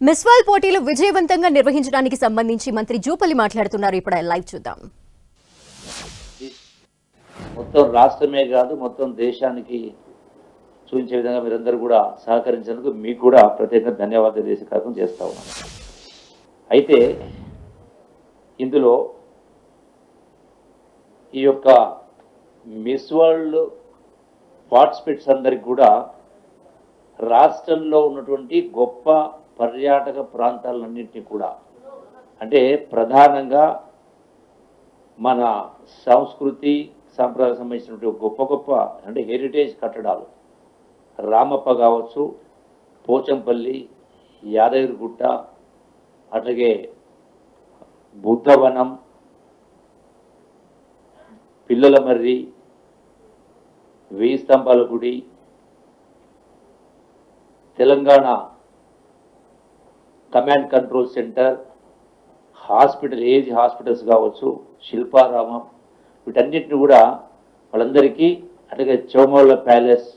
Miss world పోటీలు విజయవంతంగా నిర్వహించడానికి సంబంధించి మంత్రి జూపల్లి మాట్లాడుతున్నారు. ఇప్పుడు లైవ్ చూద్దాం. మొత్తం రాష్ట్రమే కాదు మొత్తం దేశానికి చూపించే విధంగా మీరందరూ కూడా సహకరించినందుకు మీకు కూడా ప్రత్యేకంగా ధన్యవాదాలు చేసే కార్యక్రమం చేస్తా ఉన్నాను అయితే ఇందులో ఈ యొక్క మిస్ వరల్డ్ పార్టిసిపేట్స్ అందరికి కూడా రాష్ట్రంలో ఉన్నటువంటి గొప్ప పర్యాటక ప్రాంతాలన్నింటినీ కూడా. అంటే ప్రధానంగా మన సంస్కృతి సాంప్రదాయం సంబంధించినటువంటి గొప్ప గొప్ప అంటే హెరిటేజ్ కట్టడాలు. రామప్ప కావచ్చు పోచంపల్లి యాదగిరిగుట్ట అట్లాగే బుద్ధవనం పిల్లల మర్రి వెయ్యి స్తంభాల గుడి Telangana command control centre hospital age hospitals కావచ్చు శిల్పారామం వీటన్నిటిని కూడా వాళ్ళందరికీ అలాగే చౌమౌల ప్యాలెస్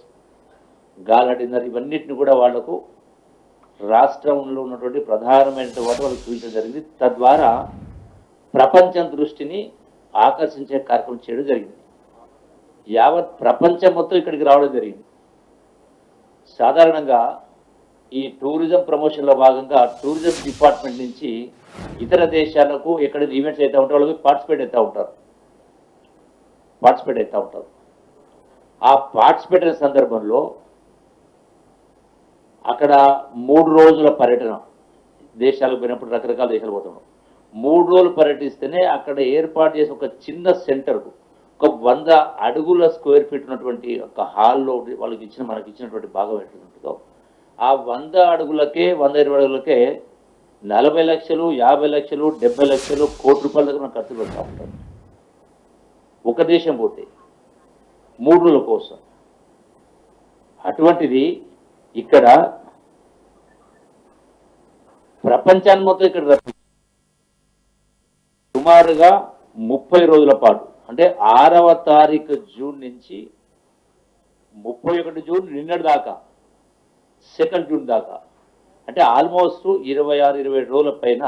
గాలడినర్ ఇవన్నిటిని కూడా వాళ్ళకు రాష్ట్రంలో ఉన్నటువంటి ప్రధానమైన వాటి వాళ్ళు చూపించడం జరిగింది. తద్వారా ప్రపంచం దృష్టిని ఆకర్షించే కార్యక్రమం చేయడం జరిగింది. యావత్ ప్రపంచం మొత్తం ఇక్కడికి రావడం జరిగింది. సాధారణంగా ఈ టూరిజం ప్రమోషన్లో భాగంగా టూరిజం డిపార్ట్మెంట్ నుంచి ఇతర దేశాలకు ఎక్కడ ఈవెంట్స్ అయితే ఉంటారు వాళ్ళకి పార్టిసిపేట్ అవుతూ ఉంటారు. పార్టిసిపేట్ అవుతూ ఉంటారు. ఆ పార్టిసిపేట్ అయిన సందర్భంలో అక్కడ మూడు రోజుల పర్యటన దేశాలకు పోయినప్పుడు రకరకాల దేశాలు పోతున్నాం మూడు రోజులు పర్యటిస్తేనే అక్కడ ఏర్పాటు చేసిన ఒక చిన్న సెంటర్ ఒక వంద అడుగుల స్క్వేర్ ఫీట్ ఉన్నటువంటి ఒక హాల్లో వాళ్ళకి ఇచ్చిన మనకి ఇచ్చినటువంటి భాగం ఎట్లుంటుందో ఆ వంద అడుగులకే వంద ఇరవై అడుగులకే నలభై లక్షలు యాభై లక్షలు డెబ్బై లక్షలు కోటి రూపాయల దగ్గర మనం ఖర్చు పెడతా ఉంటాం. ఒక దేశం పోతే మూడు రోజుల కోసం. అటువంటిది ఇక్కడ ప్రపంచాన్ని మొత్తం ఇక్కడ సుమారుగా ముప్పై రోజుల పాటు అంటే ఆరవ తారీఖు జూన్ నుంచి ముప్పై ఒకటి జూన్ నిన్నటి దాకా సెకండ్ జూన్ దాకా. అంటే ఆల్మోస్ట్ ఇరవై ఆరు ఇరవై ఏడు రోజుల పైన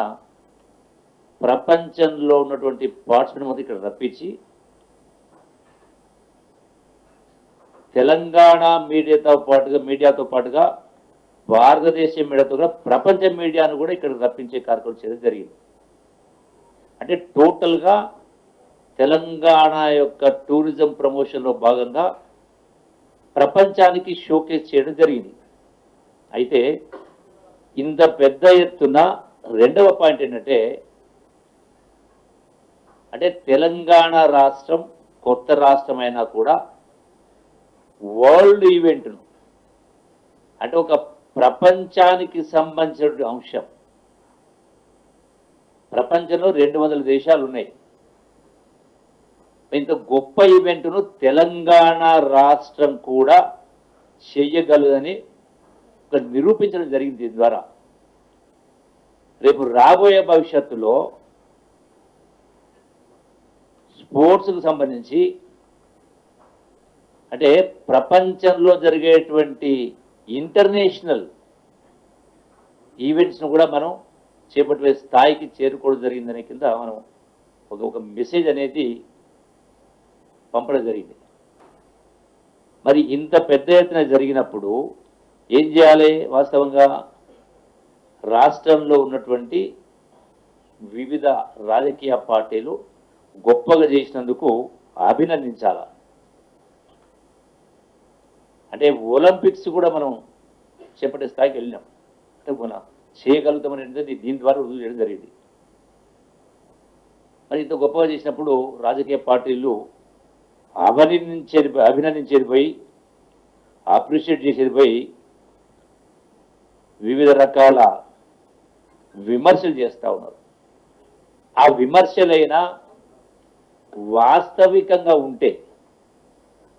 ప్రపంచంలో ఉన్నటువంటి పార్టిసిపెంట్ మొత్తం ఇక్కడ రప్పించి తెలంగాణ మీడియాతో పాటుగా మీడియాతో పాటుగా భారతదేశ మీడియాతో కూడా ప్రపంచ మీడియాను కూడా ఇక్కడ రప్పించే కార్యక్రమం చేయడం జరిగింది. అంటే టోటల్గా తెలంగాణ యొక్క టూరిజం ప్రమోషన్లో భాగంగా ప్రపంచానికి షోకేస్ చేయడం జరిగింది. అయితే ఇంత పెద్ద ఎత్తున రెండవ పాయింట్ ఏంటంటే అంటే తెలంగాణ రాష్ట్రం కొత్త రాష్ట్రం అయినా కూడా వరల్డ్ ఈవెంట్ను అంటే ఒక ప్రపంచానికి సంబంధించిన అంశం. ప్రపంచంలో రెండు వందల దేశాలు ఉన్నాయి. ఇంత గొప్ప ఈవెంట్ను తెలంగాణ రాష్ట్రం కూడా చెయ్యగలదని ఒక నిరూపించడం జరిగింది దీని ద్వారా. రేపు రాబోయే భవిష్యత్తులో స్పోర్ట్స్కు సంబంధించి అంటే ప్రపంచంలో జరిగేటువంటి ఇంటర్నేషనల్ ఈవెంట్స్ను కూడా మనం చేపట్టే స్థాయికి చేరుకోవడం జరిగిందనే కింద మనం ఒక ఒక మెసేజ్ అనేది పంపడం జరిగింది. మరి ఇంత పెద్ద ఎత్తున జరిగినప్పుడు ఏం చేయాలి? వాస్తవంగా రాష్ట్రంలో ఉన్నటువంటి వివిధ రాజకీయ పార్టీలు గొప్పగా చేసినందుకు అభినందించాల? అంటే ఒలింపిక్స్ కూడా మనం చేపట్టే స్థాయికి వెళ్ళినాం. అంటే మన చేయగలుగుతామనేది దీని ద్వారా రుజువు చేయడం జరిగింది. మరి ఇంత గొప్పగా చేసినప్పుడు రాజకీయ పార్టీలు అభినందించేది అభినందించేది పోయి అప్రిషియేట్ చేసేది పోయి వివిధ రకాల విమర్శలు చేస్తూ ఉన్నారు. ఆ విమర్శలైనా వాస్తవికంగా ఉంటే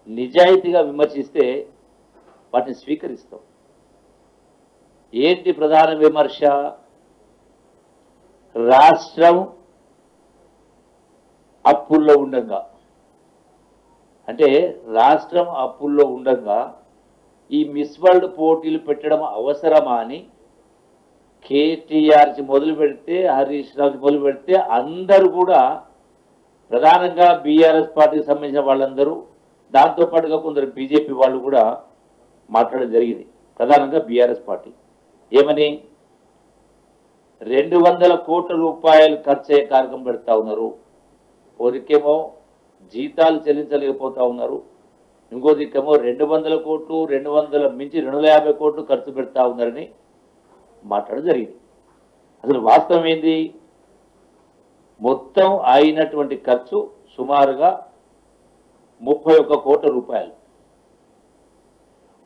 నిజాయితీగా విమర్శిస్తే వాటిని స్వీకరిస్తాం. ఏంటి ప్రధాన విమర్శ? రాష్ట్రం అప్పుల్లో ఉండగా. అంటే రాష్ట్రం అప్పుల్లో ఉండగా ఈ మిస్ వరల్డ్ పోటీలు పెట్టడం అవసరమా అని కేటీఆర్ మొదలు పెడితే హరీష్ రావు మొదలు పెడితే అందరూ కూడా ప్రధానంగా బీఆర్ఎస్ పార్టీకి సంబంధించిన వాళ్ళందరూ దాంతోపాటుగా కొందరు బీజేపీ వాళ్ళు కూడా మాట్లాడడం జరిగింది. ప్రధానంగా బీఆర్ఎస్ పార్టీ. ఏమని? రెండు వందల కోట్ల రూపాయలు ఖర్చు అయ్యే కార్యక్రమం పెడతా ఉన్నారు. ఒకరికేమో జీతాలు చెల్లించలేకపోతా ఉన్నారు. ఇంకో దిక్కేమో రెండు వందల కోట్లు రెండు వందల మించి రెండు వందల యాభై కోట్లు ఖర్చు పెడతా ఉన్నారని మాట్లాడడం జరిగింది. అసలు వాస్తవం ఏంది? మొత్తం అయినటువంటి ఖర్చు సుమారుగా ముప్పై ఒక్క కోట్ల రూపాయలు.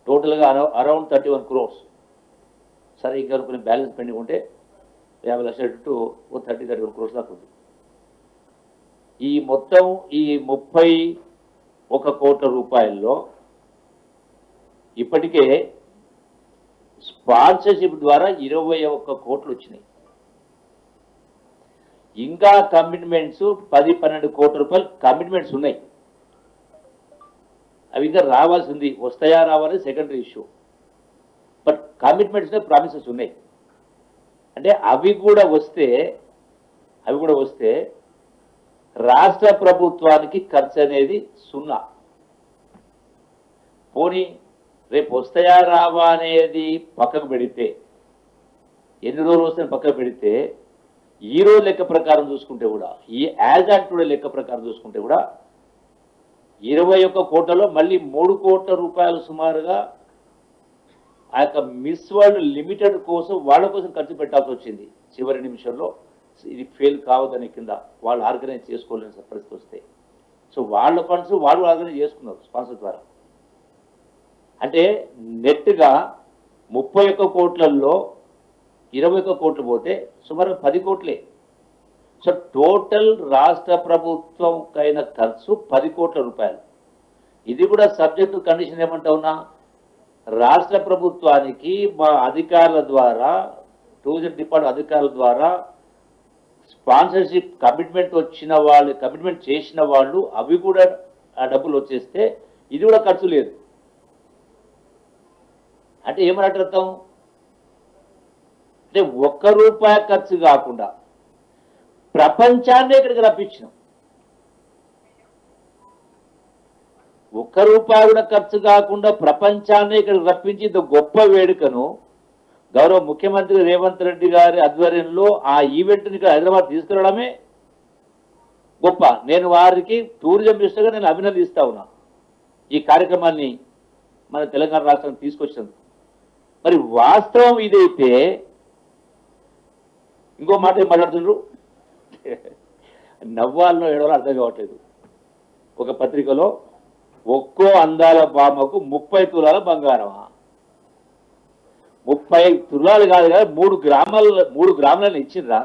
టోటల్గా అరౌండ్ థర్టీ వన్ క్రోర్స్. సరే ఇంకా కొన్ని బ్యాలెన్స్ పెండింగ్ ఉంటే యాభై లక్షల to thirty thirty one crores దాకా ఉంది. ఈ మొత్తం ఈ ముప్పై ఒక కోట్ల రూపాయల్లో ఇప్పటికే స్పాన్సర్షిప్ ద్వారా ఇరవై ఒక్క కోట్లు వచ్చినాయి. ఇంకా కమిట్మెంట్స్ పది పన్నెండు కోట్ల రూపాయలు కమిట్మెంట్స్ ఉన్నాయి. అవి ఇంకా రావాల్సింది వస్తాయా రావాలి secondary issue. But commitments promises ఉన్నాయి. అంటే అవి కూడా వస్తే అవి కూడా వస్తే రాష్ట్ర ప్రభుత్వానికి ఖర్చు అనేది సున్నా. పోనీ రేపు వస్తాయా రావా అనేది పక్కకు పెడితే ఎన్ని రోజులు వస్తాయని పక్కకు పెడితే ఈ రోజు లెక్క ప్రకారం చూసుకుంటే కూడా ఈ యాజ్ ఆన్ టుడే లెక్క ప్రకారం చూసుకుంటే కూడా ఇరవై ఒక్క కోట్లలో మళ్ళీ మూడు కోట్ల రూపాయలు సుమారుగా ఆ యొక్క మిస్ వరల్డ్ లిమిటెడ్ కోసం వాళ్ళ కోసం ఖర్చు పెట్టాల్సి వచ్చింది. చివరి నిమిషంలో ఇది ఫెయిల్ కావదని కింద వాళ్ళు ఆర్గనైజ్ చేసుకోలేని పరిస్థితి వస్తే. సో వాళ్ళ ఫండ్స్ వాళ్ళు ఆర్గనైజ్ చేసుకున్నారు స్పాన్సర్ ద్వారా. అంటే నెట్గా ముప్పై ఒక్క కోట్లలో ఇరవై ఒక్క కోట్లు పోతే సుమారు పది కోట్లే. సో టోటల్ రాష్ట్ర ప్రభుత్వంకైన ఖర్చు పది కోట్ల రూపాయలు. ఇది కూడా సబ్జెక్ట్ కండిషన్ ఏమంటా ఉన్నా రాష్ట్ర ప్రభుత్వానికి మా అధికారుల ద్వారా టూరిజం డిపార్ట్మెంట్ అధికారుల ద్వారా స్పాన్సర్షిప్ కమిట్మెంట్ వచ్చిన వాళ్ళు కమిట్మెంట్ చేసిన వాళ్ళు అవి కూడా ఆ డబ్బులు వచ్చేస్తే ఇది కూడా ఖర్చు లేదు. అంటే ఏమన్నట్టు అర్థం? అంటే ఒక్క రూపాయి ఖర్చు కాకుండా ప్రపంచాన్ని ఇక్కడికి రప్పించినాం. ఒక్క రూపాయి కూడా ఖర్చు కాకుండా ప్రపంచాన్ని ఇక్కడికి రప్పించి ఇంత గొప్ప వేడుకను గౌరవ ముఖ్యమంత్రి రేవంత్ రెడ్డి గారి ఆధ్వర్యంలో ఆ ఈవెంట్ని ఇక్కడ హైదరాబాద్ తీసుకురావడమే గొప్ప. నేను వారికి టూరిజం మినిస్టర్గా నేను అభినందిస్తా ఉన్నా. ఈ కార్యక్రమాన్ని మన తెలంగాణ రాష్ట్రం తీసుకొచ్చినందుకు మరి వాస్తవం ఇదైతే ఇంకో మాట ఏం మాట్లాడుతుండ్రు? నవ్వాలనో ఏడవాలో అర్థం కావట్లేదు. ఒక పత్రికలో ఒక్కో అందాల బామకు ముప్పై తులాల బంగారమా? ముప్పై తులాలు కాదు కదా మూడు గ్రామాల మూడు గ్రాములను ఇచ్చిండ్రా.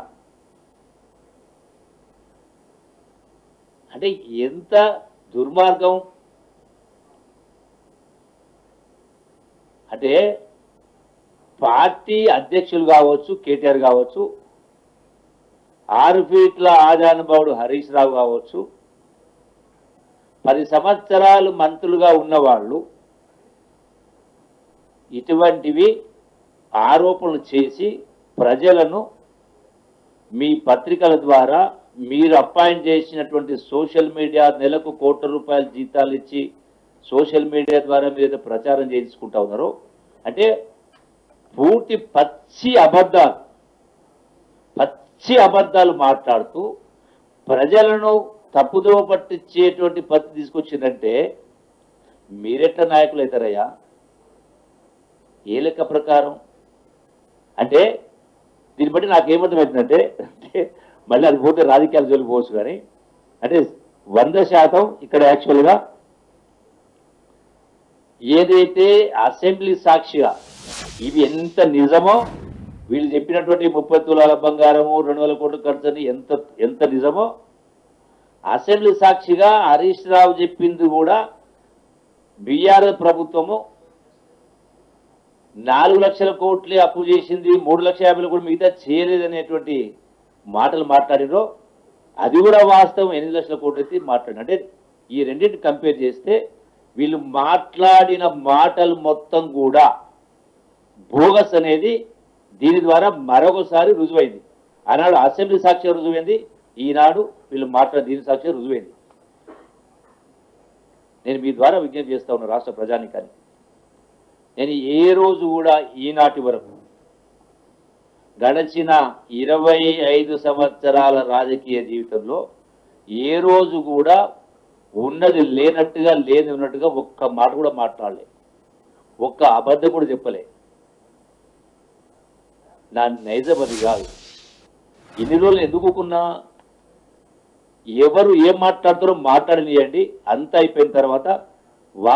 అంటే ఎంత దుర్మార్గం. అంటే పార్టీ అధ్యక్షులు కావచ్చు కేటీఆర్ కావచ్చు ఆరు ఫీట్ల ఆదానుభావుడు హరీష్ రావు కావచ్చు పది సంవత్సరాలు మంత్రులుగా ఉన్నవాళ్ళు ఇటువంటివి ఆరోపణలు చేసి ప్రజలను మీ పత్రికల ద్వారా మీరు అపాయింట్ చేసినటువంటి సోషల్ మీడియా నెలకు కోట్ల రూపాయల జీతాలు ఇచ్చి సోషల్ మీడియా ద్వారా మీరు ఏదో ప్రచారం చేయించుకుంటా ఉన్నారో అంటే పూర్తి పచ్చి అబద్ధాలు పచ్చి అబద్ధాలు మాట్లాడుతూ ప్రజలను తప్పుదోవ పట్టించేటువంటి పత్తి తీసుకొచ్చిందంటే మీరెట్ల నాయకులు అవుతారయ్యా ఏ లెక్క ప్రకారం? అంటే దీన్ని బట్టి నాకేమర్థమవుతుందంటే అంటే మళ్ళీ అది పోతే రాజకీయాలు జోలిపోవచ్చు కానీ అంటే వంద శాతం ఇక్కడ యాక్చువల్గా ఏదైతే అసెంబ్లీ సాక్షిగా ఇవి ఎంత నిజమో వీళ్ళు చెప్పినటువంటి ముప్పై తులాల బంగారము రెండు వేల కోట్ల ఖర్చు అని ఎంత ఎంత నిజమో అసెంబ్లీ సాక్షిగా హరీష్ రావు చెప్పింది కూడా బీఆర్ఎస్ ప్రభుత్వము నాలుగు లక్షల కోట్లే అప్పు చేసింది మూడు లక్షల యాభై కూడా మిగతా చేయలేదనేటువంటి మాటలు మాట్లాడినో అది కూడా వాస్తవం. ఎనిమిది లక్షల కోట్లు అయితే మాట్లాడినంటే ఈ రెండింటిని కంపేర్ చేస్తే వీళ్ళు మాట్లాడిన మాటలు మొత్తం కూడా బోగస్ అనేది దీని ద్వారా మరొకసారి రుజువైంది. ఆనాడు అసెంబ్లీ సాక్షి రుజువైంది? ఈనాడు వీళ్ళు మాట్లాడిన దీని సాక్షి రుజువైంది? నేను మీ ద్వారా విజ్ఞప్తి చేస్తా ఉన్నా రాష్ట్ర ప్రజానికాన్ని నేను ఏ రోజు కూడా ఈనాటి వరకు గడచిన ఇరవై ఐదు సంవత్సరాల రాజకీయ జీవితంలో ఏ రోజు కూడా ఉన్నది లేనట్టుగా లేని ఉన్నట్టుగా ఒక్క మాట కూడా మాట్లాడలే. ఒక్క అబద్ధం కూడా చెప్పలే. నా నైజం అది కాదు. ఇన్ని రోజులు ఎందుకున్నా ఎవరు ఏం మాట్లాడుతారో మాట్లాడనియండి. అంత అయిపోయిన తర్వాత వా